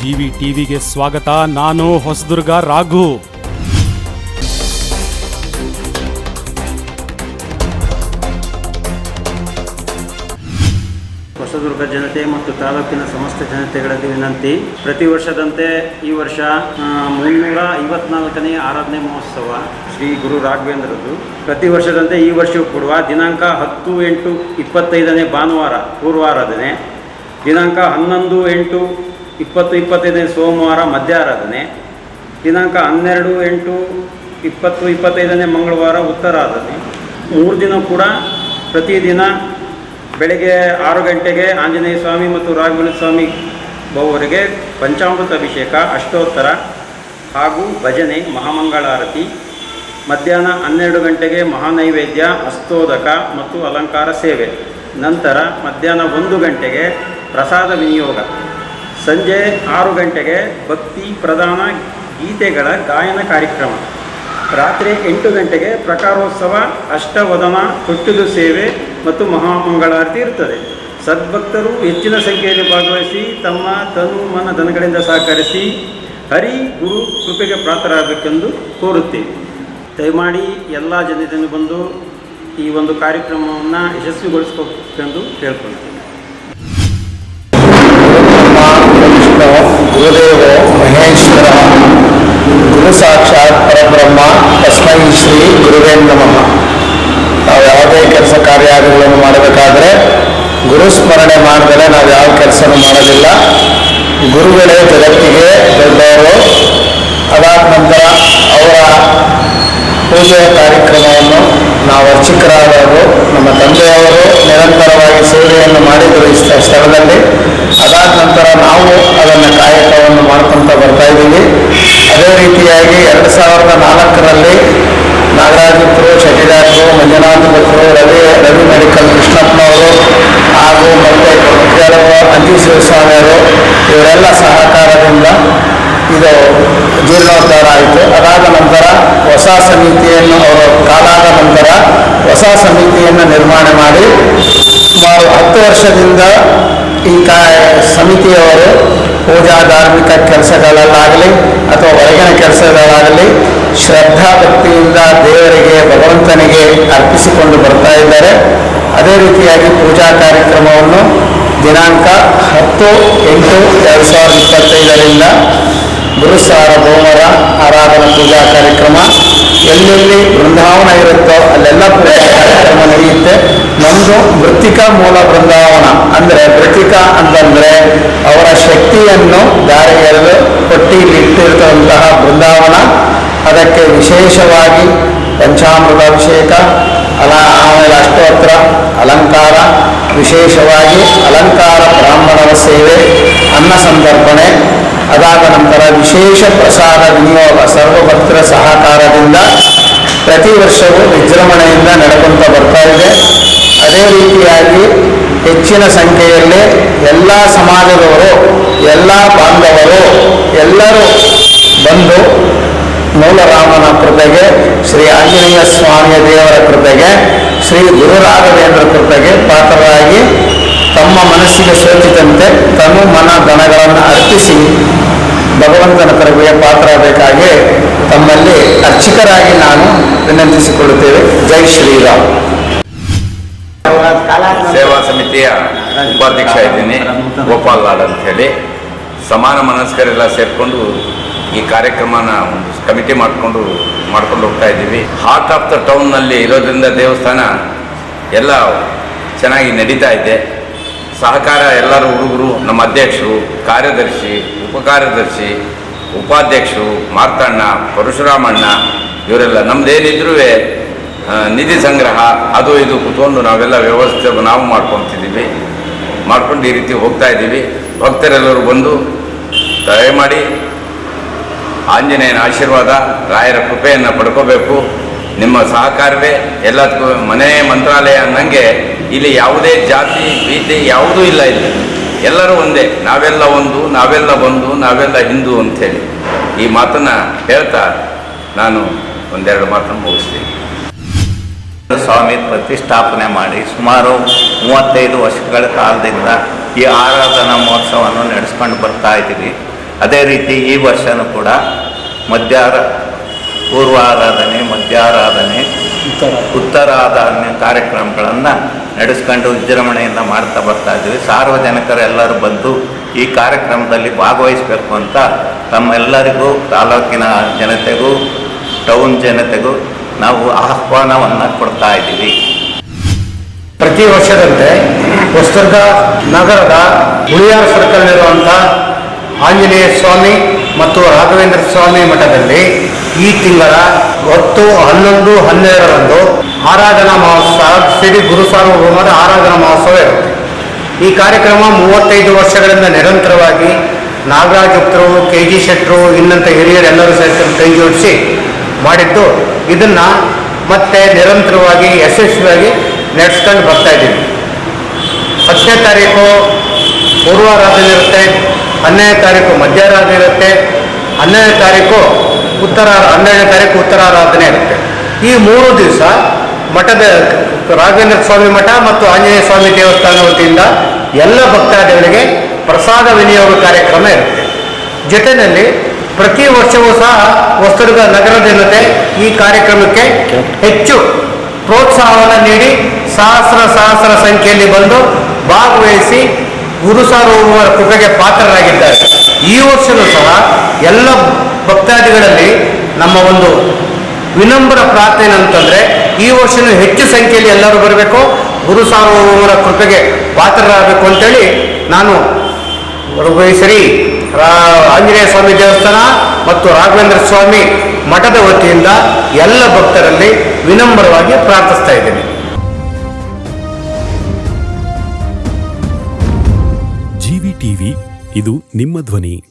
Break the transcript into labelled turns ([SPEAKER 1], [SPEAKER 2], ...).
[SPEAKER 1] GV ಟಿವಿಗೆ ಸ್ವಾಗತ. ನಾನು ಹೊಸದುರ್ಗ ರಾಘು.
[SPEAKER 2] ಹೊಸದುರ್ಗ ಜನತೆ ಮತ್ತು ತಾಲೂಕಿನ ಸಮಸ್ತ ಜನತೆಗಳಲ್ಲಿ ವಿನಂತಿ. ಪ್ರತಿ ವರ್ಷದಂತೆ ಈ ವರ್ಷ ಮುನ್ನೂರ ಐವತ್ನಾಲ್ಕನೇ ಆರಾಧನೆ ಮಹೋತ್ಸವ ಶ್ರೀ ಗುರು ರಾಘವೇಂದ್ರದ್ದು. ಪ್ರತಿ ವರ್ಷದಂತೆ ಈ ವರ್ಷವೂ ಕೂಡ ದಿನಾಂಕ ಹತ್ತು ಎಂಟು ಇಪ್ಪತ್ತೈದನೇ ಭಾನುವಾರ, ಪೂರ್ವಾರಾಧನೆ. ದಿನಾಂಕ ಹನ್ನೊಂದು ಎಂಟು ಇಪ್ಪತ್ತು ಇಪ್ಪತ್ತೈದನೇ ಸೋಮವಾರ ಮಧ್ಯಾರಾಧನೆ. ದಿನಾಂಕ ಹನ್ನೆರಡು, ಎಂಟು, ಇಪ್ಪತ್ತು, ಇಪ್ಪತ್ತೈದನೇ ಮಂಗಳವಾರ ಉತ್ತರಾಧನೆ. ಮೂರು ದಿನ ಕೂಡ ಪ್ರತಿದಿನ ಬೆಳಗ್ಗೆ ಆರು ಗಂಟೆಗೆ ಆಂಜನೇಯ ಸ್ವಾಮಿ ಮತ್ತು ರಾಘವೇಂದ್ರ ಸ್ವಾಮಿ ಬವರಿಗೆ ಪಂಚಾಮೃತ ಅಭಿಷೇಕ, ಅಷ್ಟೋತ್ತರ ಹಾಗೂ ಭಜನೆ, ಮಹಾಮಂಗಳಾರತಿ. ಮಧ್ಯಾಹ್ನ ಹನ್ನೆರಡು ಗಂಟೆಗೆ ಮಹಾನೈವೇದ್ಯ ಅಸ್ತೋದಕ ಮತ್ತು ಅಲಂಕಾರ ಸೇವೆ. ನಂತರ ಮಧ್ಯಾಹ್ನ ಒಂದು ಗಂಟೆಗೆ ಪ್ರಸಾದ ವಿನಿಯೋಗ. ಸಂಜೆ ಆರು ಗಂಟೆಗೆ ಭಕ್ತಿ ಪ್ರಧಾನ ಗೀತೆಗಳ ಗಾಯನ ಕಾರ್ಯಕ್ರಮ. ರಾತ್ರಿ ಎಂಟು ಗಂಟೆಗೆ ಪ್ರಕಾರೋತ್ಸವ, ಅಷ್ಟವದನ ತೊಟ್ಟಿಲು ಸೇವೆ ಮತ್ತು ಮಹಾಮಂಗಳಾರತಿ ಇರುತ್ತದೆ. ಸದ್ಭಕ್ತರು ಹೆಚ್ಚಿನ ಸಂಖ್ಯೆಯಲ್ಲಿ ಭಾಗವಹಿಸಿ ತಮ್ಮ ತನು ಮನ ಧನಗಳಿಂದ ಸಹಕರಿಸಿ ಹರಿ ಗುರು ಕೃಪೆಗೆ ಪ್ರಾಪ್ತರಾಗಬೇಕೆಂದು ಕೋರುತ್ತೇವೆ ದಯಮಾಡಿ ಎಲ್ಲ ಜನತೆಯನ್ನು ಬಂದು ಈ ಒಂದು ಕಾರ್ಯಕ್ರಮವನ್ನು ಯಶಸ್ವಿಗೊಳಿಸಬೇಕೆಂದು ಕೇಳ್ಕೊಳ್ತೀನಿ.
[SPEAKER 3] ಗುರುದೇವೋ ಮಹೇಶ್ವರ. ಗುರು ಸಾಕ್ಷಾತ್ ಪರಬ್ರಹ್ಮ, ತಸ್ಮೈ ಶ್ರೀ ಗುರುವೇ ನಮಃ. ನಾವು ಯಾವುದೇ ಕೆಲಸ ಕಾರ್ಯಾದಿಗಳನ್ನು ಮಾಡಬೇಕಾದ್ರೆ ಗುರು ಸ್ಮರಣೆ ಮಾಡಿದರೆ ನಾವು ಯಾವ ಕೆಲಸನೂ ಮಾಡೋದಿಲ್ಲ. ಗುರುಗಳೇ ಜಗತ್ತಿಗೆ ದೊಡ್ಡವರು. ಅದಾದ ನಂತರ ಅವರ ಪೂಜೆಯ ಕಾರ್ಯಕ್ರಮವನ್ನು ನಾವು ಅರ್ಚಕರಾದವರು, ನಮ್ಮ ತಂದೆಯವರು ನಿರಂತರವಾಗಿ ಸೇವೆಯನ್ನು ಮಾಡಿದರು ಈ ಸ್ಥ- ಸ್ಥಳದಲ್ಲಿ. ರೀತಿಯಾಗಿ ಎರಡು ಸಾವಿರದ ನಾಲ್ಕರಲ್ಲಿ ನಾಗರಾಜಪುರು ಶೆಟ್ಟಿದಾರರು ಮಂಜುನಾಥ ಭಟ್ರು ರವಿ ರವಿ ಮೆಡಿಕಲ್ ಕೃಷ್ಣಪ್ಪನವರು ಹಾಗೂ ಮತ್ತು ಅಂಜಿ ಶಿವಸ್ವಾಮಿಯವರು ಇವರೆಲ್ಲ ಸಹಕಾರದಿಂದ ಇದು ಜೀರ್ಣೋದ್ಧಾರ ಆಯಿತು. ಅದಾದ ನಂತರ ಹೊಸ ಸಮಿತಿಯನ್ನು ಅವರು ಕಾಲಾದ ನಂತರ ಹೊಸ ಸಮಿತಿಯನ್ನು ನಿರ್ಮಾಣ ಮಾಡಿ ಸುಮಾರು ಹತ್ತು ವರ್ಷದಿಂದ ಈ ಕಾ, ಸಮಿತಿಯವರು ಪೂಜಾ ಧಾರ್ಮಿಕ ಕೆಲಸಗಳಲ್ಲಾಗಲಿ ಅಥವಾ ಹೊರಗಿನ ಕೆಲಸಗಳಾಗಲಿ ಶ್ರದ್ಧಾ ಭಕ್ತಿಯಿಂದ ದೇವರಿಗೆ, ಭಗವಂತನಿಗೆ ಅರ್ಪಿಸಿಕೊಂಡು ಬರ್ತಾ ಇದ್ದಾರೆ. ಅದೇ ರೀತಿಯಾಗಿ ಪೂಜಾ ಕಾರ್ಯಕ್ರಮವನ್ನು ದಿನಾಂಕ ಹತ್ತು ಎಂಟು ಎರಡು ಸಾವಿರದ ಇಪ್ಪತ್ತೈದರಿಂದ ಗುರುಸಾರ ಭೋಮರ ಆರಾಧನಾ ಪೂಜಾ ಕಾರ್ಯಕ್ರಮ. ಎಲ್ಲೆಲ್ಲಿ ಬೃಂದಾವನ ಇರುತ್ತೋ ಅಲ್ಲೆಲ್ಲ ಪೂಜಾ ಕಾರ್ಯಕ್ರಮ ನಡೆಯುತ್ತೆ. ನಮ್ಮದು ವೃತ್ತಿಕಾ ಮೂಲ ಬೃಂದಾವನ. ಅಂದರೆ ವೃತ್ತಿಕಾ ಅಂತಂದರೆ ಅವರ ಶಕ್ತಿಯನ್ನು ದಾರಿಗೆರೆದು ಕೊಟ್ಟಿಲಿಟ್ಟಿರ್ತಂತಹ ಬೃಂದಾವನ. ಅದಕ್ಕೆ ವಿಶೇಷವಾಗಿ ಪಂಚಾಮೃತಾಭಿಷೇಕ, ಅಲ ಆಮೇಲೆ ಅಷ್ಟೋತ್ರ, ಅಲಂಕಾರ, ವಿಶೇಷವಾಗಿ ಅಲಂಕಾರ ಬ್ರಾಹ್ಮಣರ ಸೇವೆ, ಅನ್ನ ಸಂತರ್ಪಣೆ ಅದಾದ ನಂತರ ವಿಶೇಷ ಪ್ರಸಾದ ವಿನಿಯೋಗ, ಸರ್ವಭಕ್ತರ ಸಹಕಾರದಿಂದ ಪ್ರತಿ ವರ್ಷವೂ ವಿಜೃಂಭಣೆಯಿಂದ ನಡೆಕೊಂತ ಬರ್ತಾ ಇದೆ. ಅದೇ ರೀತಿಯಾಗಿ ಹೆಚ್ಚಿನ ಸಂಖ್ಯೆಯಲ್ಲಿ ಎಲ್ಲ ಸಮಾಜದವರು, ಎಲ್ಲ ಬಾಂಧವರು, ಎಲ್ಲರೂ ಬಂದು ಮೂಲರಾಮನ ಕೃಪೆಗೆ, ಶ್ರೀ ಆಂಜನೇಯ ಸ್ವಾಮಿಯ ದೇವರ ಕೃಪೆಗೆ, ಶ್ರೀ ಗುರು ರಾಘವೇಂದ್ರ ಕೃಪೆಗೆ ಪಾತ್ರರಾಗಿ ತಮ್ಮ ಮನಸ್ಸಿಗೆ ಸೋಚಿದಂತೆ ತನು ಮನ ದನಗಳನ್ನು ಅರ್ಪಿಸಿ ಭಗವಂತನ ಕೃಪೆಗೆ ಪಾತ್ರರಾಗಬೇಕಾಗಿ ತಮ್ಮಲ್ಲಿ ಅರ್ಚಕರಾಗಿ ನಾನು ವಿನಂತಿಸಿಕೊಳ್ಳುತ್ತೇವೆ. ಜೈ ಶ್ರೀರಾಮ್.
[SPEAKER 4] ಸೇವಾ ಸಮಿತಿಯ ಉಪಾಧ್ಯಕ್ಷ ಇದ್ದೀನಿ, ಗೋಪಾಲ್ ಲಾಡ್ ಹೇಳಿ ಸಮಾನ ಮನಸ್ಕರೆಲ್ಲ ಸೇರಿಕೊಂಡು ಈ ಕಾರ್ಯಕ್ರಮನ ಒಂದು ಕಮಿಟಿ ಮಾಡಿಕೊಂಡು, ಮಾಡ್ಕೊಂಡು ಹೋಗ್ತಾ ಇದ್ದೀವಿ. ಹಾರ್ಟ್ ಆಫ್ ದ ಟೌನ್ನಲ್ಲಿ ಇರೋದ್ರಿಂದ ದೇವಸ್ಥಾನ ಎಲ್ಲ ಚೆನ್ನಾಗಿ ನಡೀತಾ ಇದೆ. ಸಹಕಾರ ಎಲ್ಲರೂ ಹುಡುಗರು, ನಮ್ಮ ಅಧ್ಯಕ್ಷರು, ಕಾರ್ಯದರ್ಶಿ, ಉಪಕಾರ್ಯದರ್ಶಿ, ಉಪಾಧ್ಯಕ್ಷರು ಮಾರ್ತಣ್ಣ ಪರಶುರಾಮಣ್ಣ, ಇವರೆಲ್ಲ ನಮ್ದೇನಿದ್ರೂ ನಿಧಿ ಸಂಗ್ರಹ, ಅದು ಇದು ಕುತ್ಕೊಂಡು ನಾವೆಲ್ಲ ವ್ಯವಸ್ಥೆ ನಾವು ಮಾಡ್ಕೊತಿದ್ದೀವಿ. ಮಾಡ್ಕೊಂಡು ಈ ರೀತಿ ಹೋಗ್ತಾ ಇದ್ದೀವಿ. ಭಕ್ತರೆಲ್ಲರೂ ಬಂದು ದಯಮಾಡಿ ಆಂಜನೇಯನ ಆಶೀರ್ವಾದ, ರಾಯರ ಕೃಪೆಯನ್ನು ಪಡ್ಕೋಬೇಕು. ನಿಮ್ಮ ಸಹಕಾರವೇ ಎಲ್ಲದಕ್ಕೂ, ಮನೆ ಮಂತ್ರಾಲಯ ಅನ್ನಂಗೆ ಇಲ್ಲಿ ಯಾವುದೇ ಜಾತಿ ಭೀತಿ ಯಾವುದೂ ಇಲ್ಲ ಇಲ್ಲಿ. ಎಲ್ಲರೂ ಒಂದೇ, ನಾವೆಲ್ಲ ಒಂದು, ನಾವೆಲ್ಲ ಬಂದು, ನಾವೆಲ್ಲ ಹಿಂದೂ ಅಂಥೇಳಿ. ಈ ಮಾತನ್ನು ಹೇಳ್ತಾ ನಾನು ಒಂದೆರಡು ಮಾತನ್ನು ಮುಗಿಸ್ತೀನಿ.
[SPEAKER 5] ಸ್ವಾಮಿ ಪ್ರತಿಷ್ಠಾಪನೆ ಮಾಡಿ ಸುಮಾರು ಮೂವತ್ತೈದು ವರ್ಷಗಳ ಕಾಲದಿಂದ ಈ ಆರಾಧನಾ ಮಹೋತ್ಸವವನ್ನು ನಡೆಸ್ಕೊಂಡು ಬರ್ತಾ ಇದ್ದೀವಿ. ಅದೇ ರೀತಿ ಈ ವರ್ಷನೂ ಕೂಡ ಮಧ್ಯಾರ ಪೂರ್ವಾರಾಧನೆ, ಮಧ್ಯಾರಾಧನೆ ಉತ್ತರಾಧಾನ್ಯ ಕಾರ್ಯಕ್ರಮಗಳನ್ನು ನಡೆಸ್ಕೊಂಡು ವಿಜೃಂಭಣೆಯಿಂದ ಮಾಡ್ತಾ ಬರ್ತಾ ಇದ್ದೀವಿ. ಸಾರ್ವಜನಿಕರೆಲ್ಲರೂ ಬಂದು ಈ ಕಾರ್ಯಕ್ರಮದಲ್ಲಿ ಭಾಗವಹಿಸಬೇಕು ಅಂತ ತಮ್ಮೆಲ್ಲರಿಗೂ ತಾಲೂಕಿನ ಜನತೆಗೂ, ಟೌನ್ ಜನತೆಗೂ ನಾವು ಆಹ್ವಾನವನ್ನು ಕೊಡ್ತಾ ಇದ್ದೀವಿ.
[SPEAKER 6] ಪ್ರತಿ ವರ್ಷದಂತೆ ಹೊಸದುರ್ಗ ನಗರದ ಹುಳಿಯಾರ್ ಸರ್ಕಲ್ನಲ್ಲಿರುವಂಥ ಆಂಜನೇಯ ಸ್ವಾಮಿ ಮತ್ತು ರಾಘವೇಂದ್ರ ಸ್ವಾಮಿ ಮಠದಲ್ಲಿ ಈ ತಿಂಗಳ ಹತ್ತು, ಹನ್ನೊಂದು, ಹನ್ನೆರಡರಂದು ಆರಾಧನಾ ಮಹೋತ್ಸವ, ಶ್ರೀ ಗುರು ಸಾರ್ವಭೌಮದ ಆರಾಧನಾ ಮಹೋತ್ಸವ ಇರುತ್ತೆ. ಈ ಕಾರ್ಯಕ್ರಮ ಮೂವತ್ತೈದು ವರ್ಷಗಳಿಂದ ನಿರಂತರವಾಗಿ ನಾಗರಾಜ್ ಗುಪ್ತರು ಕೆ ಜಿ ಶೆಟ್ಟರು ಇನ್ನಂಥ ಹಿರಿಯರೆಲ್ಲರೂ ಸೇರ್ಕೊಂಡು ಕೈ ಜೋಡಿಸಿ ಮಾಡಿದ್ದು ಇದನ್ನು ಮತ್ತೆ ನಿರಂತರವಾಗಿ, ಯಶಸ್ವಿಯಾಗಿ ನಡೆಸ್ಕೊಂಡು ಬರ್ತಾ ಇದ್ದೀವಿ. ಹತ್ತನೇ ತಾರೀಕು ಪೂರ್ವಾರಾಧನೆ ಇರುತ್ತೆ ಹನ್ನೆರಡನೇ ತಾರೀಕು ಮಧ್ಯಾರಾಧನೆ ಇರುತ್ತೆ ಹನ್ನೆರಡನೇ ತಾರೀಕು ಉತ್ತರ, ಹನ್ನೆರಡನೇ ತಾರೀಕು ಉತ್ತರಾರಾಧನೆ ಇರುತ್ತೆ. ಈ ಮೂರು ದಿವಸ ಮಠದ ರಾಘವೇಂದ್ರ ಸ್ವಾಮಿ ಮಠ ಮತ್ತು ಆಂಜನೇಯ ಸ್ವಾಮಿ ದೇವಸ್ಥಾನ ವತಿಯಿಂದ ಎಲ್ಲ ಭಕ್ತಾದಿಗಳಿಗೆ ಪ್ರಸಾದ ವಿನಿಯೋಗ ಕಾರ್ಯಕ್ರಮ ಇರುತ್ತೆ. ಜೊತೆಯಲ್ಲಿ ಪ್ರತಿ ವರ್ಷವೂ ಸಹ ಹೊಸದುರ್ಗ ನಗರ ಜನತೆ ಈ ಕಾರ್ಯಕ್ರಮಕ್ಕೆ ಹೆಚ್ಚು ಪ್ರೋತ್ಸಾಹವನ್ನು ನೀಡಿ ಸಹಸ್ರ ಸಹಸ್ರ ಸಂಖ್ಯೆಯಲ್ಲಿ ಬಂದು ಭಾಗವಹಿಸಿ ಗುರು ಸಾರ್ವಭೌಮರ ಕೃಪೆಗೆ ಪಾತ್ರರಾಗಿದ್ದಾರೆ. ಈ ವರ್ಷವೂ ಸಹ ಎಲ್ಲ ಭಕ್ತಾದಿಗಳಲ್ಲಿ ನಮ್ಮ ಒಂದು ವಿನಮ್ರ ಪ್ರಾರ್ಥನೆ ಅಂತಂದರೆ ಈ ವರ್ಷವೂ ಹೆಚ್ಚು ಸಂಖ್ಯೆಯಲ್ಲಿ ಎಲ್ಲರೂ ಬರಬೇಕು, ಗುರು ಸಾರ್ವಭೌಮರ ಕೃಪೆಗೆ ಪಾತ್ರರಾಗಬೇಕು ಅಂತೇಳಿ ನಾನು ಶ್ರೀ ರಾ- ಆಂಜನೇಯ ಸ್ವಾಮಿ ದೇವಸ್ಥಾನ ಮತ್ತು ರಾಘವೇಂದ್ರ ಸ್ವಾಮಿ ಮಠದ ವತಿಯಿಂದ ಎಲ್ಲ ಭಕ್ತರಲ್ಲಿ ವಿನಮ್ರವಾಗಿ ಪ್ರಾರ್ಥಿಸ್ತಾ ಇದ್ದೀನಿ.
[SPEAKER 7] ಜಿವಿ ಟಿವಿ, ಇದು ನಿಮ್ಮ ಧ್ವನಿ.